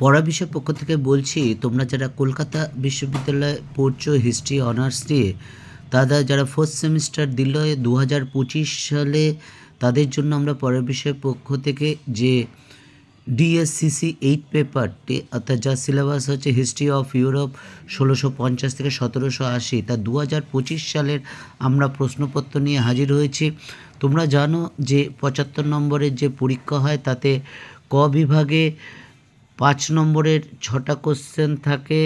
পড়া বিষয়ের পক্ষ থেকে বলছি, তোমরা যারা কলকাতা বিশ্ববিদ্যালয়ে পড়ছো হিস্ট্রি, অনার্স নিয়ে তারা যারা ফার্স্ট সেমিস্টার দিল দু হাজার পঁচিশ সালে তাদের জন্য আমরা পড়া বিষয়ের পক্ষ থেকে যে ডিএসসিসি এইট পেপারটি অর্থাৎ যার সিলেবাস হচ্ছে হিস্ট্রি অফ ইউরোপ ষোলোশো পঞ্চাশ থেকে সতেরোশো আশি, তা দু হাজার পঁচিশ সালের আমরা প্রশ্নপত্র নিয়ে হাজির হয়েছি। তোমরা জানো যে পঁচাত্তর নম্বরের যে পরীক্ষা হয়, তাতে ক বিভাগে পাঁচ নম্বরের ছটা কোশ্চেন থাকে।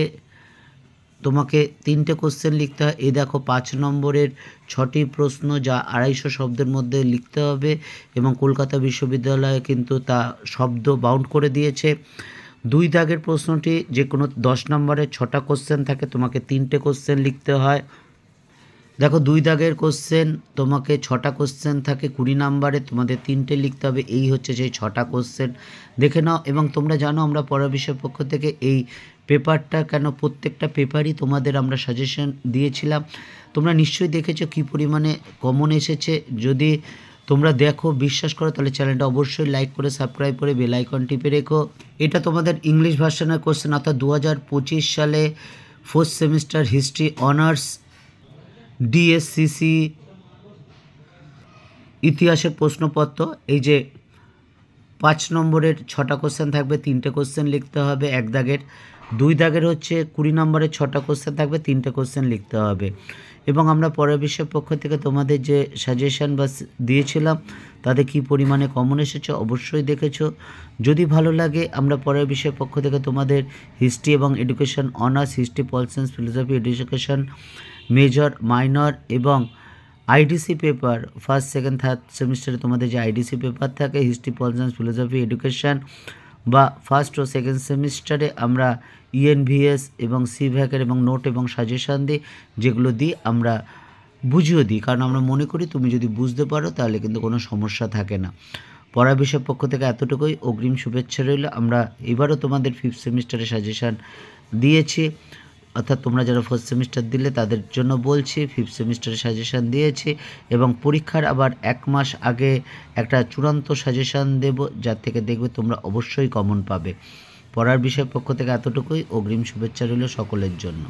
তোমাকে তিনটে কোশ্চেন লিখতে হয়। এই দেখো, পাঁচ নম্বরের ছটি প্রশ্ন যা আড়াইশো শব্দের মধ্যে লিখতে হবে এবং কলকাতা বিশ্ববিদ্যালয়ে কিন্তু তা শব্দ বাউন্ড করে দিয়েছে। দুই দাগের প্রশ্নটি যে কোনো দশ নম্বরের ছটা কোশ্চেন থাকে, তোমাকে তিনটে কোশ্চেন লিখতে হয়। দেখো দুই দাগের কোশ্চেন তোমাকে ছটা কোশ্চেন থাকে, কুড়ি নাম্বারে তোমাদের তিনটে লিখতে হবে, এই হচ্ছে সেই ছটা কোশ্চেন দেখে নাও, এবং তোমরা জানো আমরা পড়া বিষয়ের পক্ষ থেকে এই পেপারটা কেন, প্রত্যেকটা পেপারই তোমাদের আমরা সাজেশন দিয়েছিলাম। তোমরা নিশ্চয়ই দেখেছ কী পরিমাণে কমন এসেছে। যদি তোমরা দেখো, বিশ্বাস করো, তাহলে চ্যানেলটা অবশ্যই লাইক করে সাবস্ক্রাইব করে বেল আইকন টিপে রেখো। এটা তোমাদের ইংলিশ ভার্সনের কোশ্চেন অর্থাৎ দু হাজার পঁচিশ সালে fourth semester history honours DSCC ইতিহাসের প্রশ্নপত্র, এই যে পাঁচ নম্বরের ছটা কোশ্চেন থাকবে, তিনটে কোশ্চেন লিখতে হবে, এক দাগের। দুই দাগের হচ্ছে কুড়ি নম্বরের ছটা কোশ্চেন থাকবে, তিনটে কোশ্চেন লিখতে হবে। এবং আমরা পরের বিষয়ের পক্ষ থেকে তোমাদের যে সাজেশন বা দিয়েছিলাম, তাতে কী পরিমাণে কমন এসেছে অবশ্যই দেখেছ। যদি ভালো লাগে, আমরা পরের বিষয়ের পক্ষ থেকে তোমাদের হিস্ট্রি এবং education honours history pol philosophy education major, minor এবং IDC paper. First, second, third সেমিস্টারে তোমাদের যে আইডিসি পেপার থাকে, history pol science, philosophy, education বা ফার্স্ট ও সেকেন্ড সেমিস্টারে আমরা ইএনভিএস এবং সিভ্যাকের এবং নোট এবং সাজেশান দিই, যেগুলো দিই, আমরা বুঝিয়ে দিই। কারণ আমরা মনে করি তুমি যদি বুঝতে পারো, তাহলে কিন্তু কোনো সমস্যা থাকে না। পড়া বিষয়ের পক্ষ থেকে এতটুকুই। অগ্রিম শুভেচ্ছা রইল। আমরা এবারও তোমাদের ফিফথ সেমিস্টারে সাজেশান দিয়েছি। অর্থাৎ তোমরা যারা ফার্স্ট সেমিস্টার দিলে তাদের জন্য বলছি ফিফথ সেমিস্টারে সাজেশান দিয়েছি এবং পরীক্ষার আবার এক মাস আগে একটা চূড়ান্ত সাজেশান দেব, যার থেকে দেখবে তোমরা অবশ্যই কমন পাবে। পড়ার বিষয়ের পক্ষ থেকে এতটুকুই। অগ্রিম শুভেচ্ছা রইল সকলের জন্য।